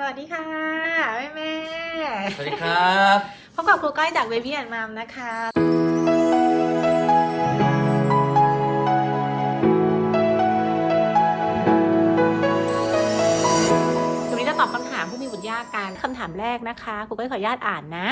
สวัสดีค่ะแม่แม่สวัสดีครับพบกับครูก้อยจาก Baby and Mom นะคะตรงนี้จะตอบคำถามผู้มีบุตรยากกันคำถามแรกนะคะครูก้อยขออนุญาตอ่านนะ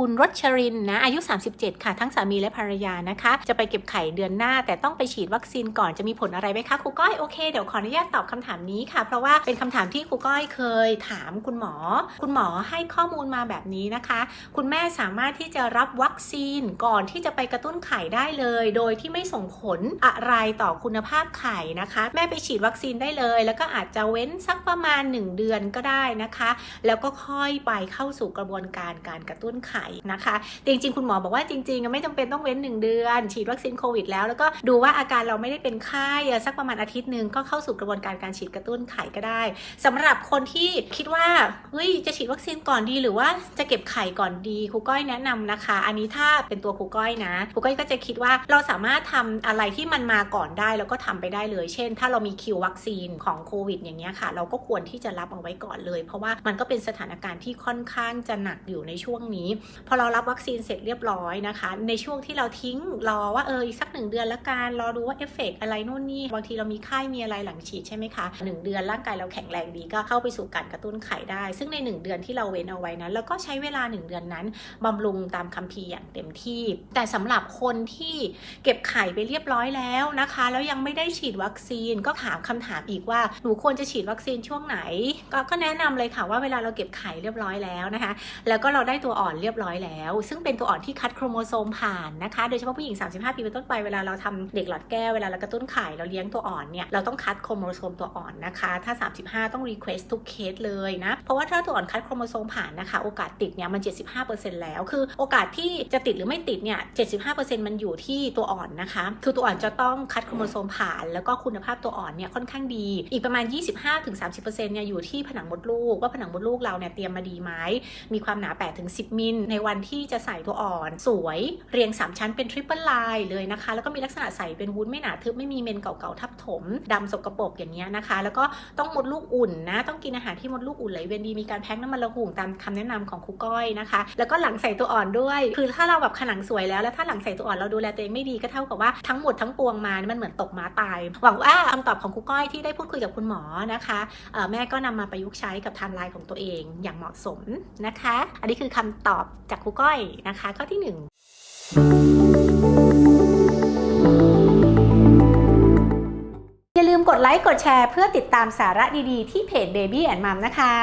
คุณรชรินนะอายุ 37 ค่ะ ทั้งสามีและภรรยานะคะ จะไปเก็บไข่เดือนหน้า แต่ต้องไปฉีดวัคซีนก่อนจะมีผลอะไรไหมคะครูก้อยโอเคเดี๋ยวขออนุญาตตอบคำถามนี้ค่ะ เพราะว่าเป็นคำถามที่ครูก้อยเคยถามคุณหมอ คุณหมอให้ข้อมูลมาแบบนี้นะคะ คุณแม่สามารถที่จะรับวัคซีนก่อนที่จะไปกระตุ้นไข่ได้เลย โดยที่ไม่ส่งผลอะไรต่อคุณภาพไข่นะคะ แม่ไปฉีดวัคซีนได้เลย แล้วก็อาจจะเว้นสักประมาณ 1 เดือนก็ได้นะคะ แล้วก็ค่อยไปเข้าสู่กระบวนการการกระตุ้นไข่นะคะ จริงๆ คุณหมอบอกว่าจริงๆ ไม่จำเป็นต้องเว้น 1 เดือน ฉีดวัคซีนโควิดแล้ว แล้วก็ดูว่าอาการเราไม่ได้เป็นไข้สักประมาณอาทิตย์หนึ่งก็เข้าสู่กระบวนการการฉีดกระตุ้นไข่ก็ได้สำหรับคนที่คิดว่าเฮ้ยจะฉีดวัคซีนก่อนดีหรือว่าจะเก็บไข่ก่อนดีครูก้อยแนะนำนะคะ อันนี้ถ้าเป็นตัวครูก้อยนะครูก้อยก็จะคิดว่าเราสามารถทำอะไรที่มันมาก่อนได้แล้วก็ทำไปได้เลย เช่น ถ้าเรามีคิววัคซีนของโควิดอย่างเงี้ยค่ะ เราก็ควรที่จะรับเอาไว้ก่อนเลย เพราะว่ามันก็เป็นสถานการณ์ที่ค่อนข้างจะหนักอยู่ในช่วงนี้พอเรารับวัคซีนเสร็จเรียบร้อยนะคะ ในช่วงที่เราทิ้งรอว่าเอออีกสักหนึ่งเดือนละกันรอดูว่าเอฟเฟกต์อะไรนู่นนี่บางทีเรามีไข้มีอะไรหลังฉีดใช่ไหมคะหนึ่งเดือนร่างกายเราแข็งแรงดีก็เข้าไปสู่การกระตุ้นไข่ได้ ซึ่งในหนึ่งเดือนที่เราเว้นเอาไว้นั้นแล้วก็ใช้เวลาหนึ่งเดือนนั้นบำรุงตามคัมภีร์อย่างเต็มที่ แต่สำหรับคนที่เก็บไข่ไปเรียบร้อยแล้วนะคะ แล้วยังไม่ได้ฉีดวัคซีนก็ถามคำถามอีกว่าหนูควรจะฉีดวัคซีนช่วงไหน ก็แนะนำเลยค่ะว่าเวลาเราเก็บไข่เรียบร้อยแล้วนะคะ แล้วก็เราได้ตัวอ่อนเรียบร้อยแล้ว ซึ่งเป็นตัวอ่อนที่คัดโครโมโซมผ่านนะคะ โดยเฉพาะผู้หญิง 35 ปีเป็นต้นไปเวลาเราทำเด็กหลอดแก้วเวลาเรากระตุ้นไข่เราเลี้ยงตัวอ่อนเนี่ยเราต้องคัดโครโมโซมตัวอ่อนนะคะ ถ้า 35 ต้องรีเควสทุกเคสเลยนะ เพราะว่าถ้าตัวอ่อนคัดโครโมโซมผ่านนะคะ โอกาสติดเนี่ยมัน 75%แล้ว คือโอกาสที่จะติดหรือไม่ติดเนี่ย 75%มันอยู่ที่ตัวอ่อนนะคะ คือตัวอ่อนจะต้องคัดโครโมโซมผ่าน แล้วก็คุณภาพตัวอ่อนเนี่ยค่อนข้างดี อีกประมาณ 25-30%เนี่ยอยู่ที่ผนังมดลูกว่าผนังมดลูกเราเนี่ยเตรียมมาดีไหมมีความหนา 8-10 มิลในในวันที่จะใส่ตัวอ่อน สวยเรียง 3 ชั้นเป็นทริปเปิลไลน์เลยนะคะ แล้วก็มีลักษณะใสเป็นวุ้นไม่หนาทึบไม่มีเมนเก่าๆทับถมดำสกปรกอย่างเงี้ยนะคะ แล้วก็ต้องมดลูกอุ่นนะ ต้องกินอาหารที่มดลูกอุ่นไหลเวียนดีมีการแพ้งน้ำมันระหุ่งตามคำแนะนำของครูก้อยนะคะ แล้วก็หลังใส่ตัวอ่อนด้วย คือถ้าเราแบบขนังสวยแล้วแล้วถ้าหลังใส่ตัวอ่อนเราดูแลตัวเองไม่ดีก็เท่ากับว่าทั้งหมดทั้งปวงมามันเหมือนตกม้าตาย หวังว่าคำตอบของครูก้อยที่ได้พูดคุยกับคุณหมอนะคะแม่ก็นำมาประยุกต์ใช้กับไทม์ไลน์ของตัวเองอย่างเหมาะสมนะคะ อันนี้คือคำตอบจากครูก้อยนะคะ ข้อที่หนึ่งอย่าลืมกดไลค์กดแชร์เพื่อติดตามสาระดีๆ ที่เพจ Baby and Mom นะคะ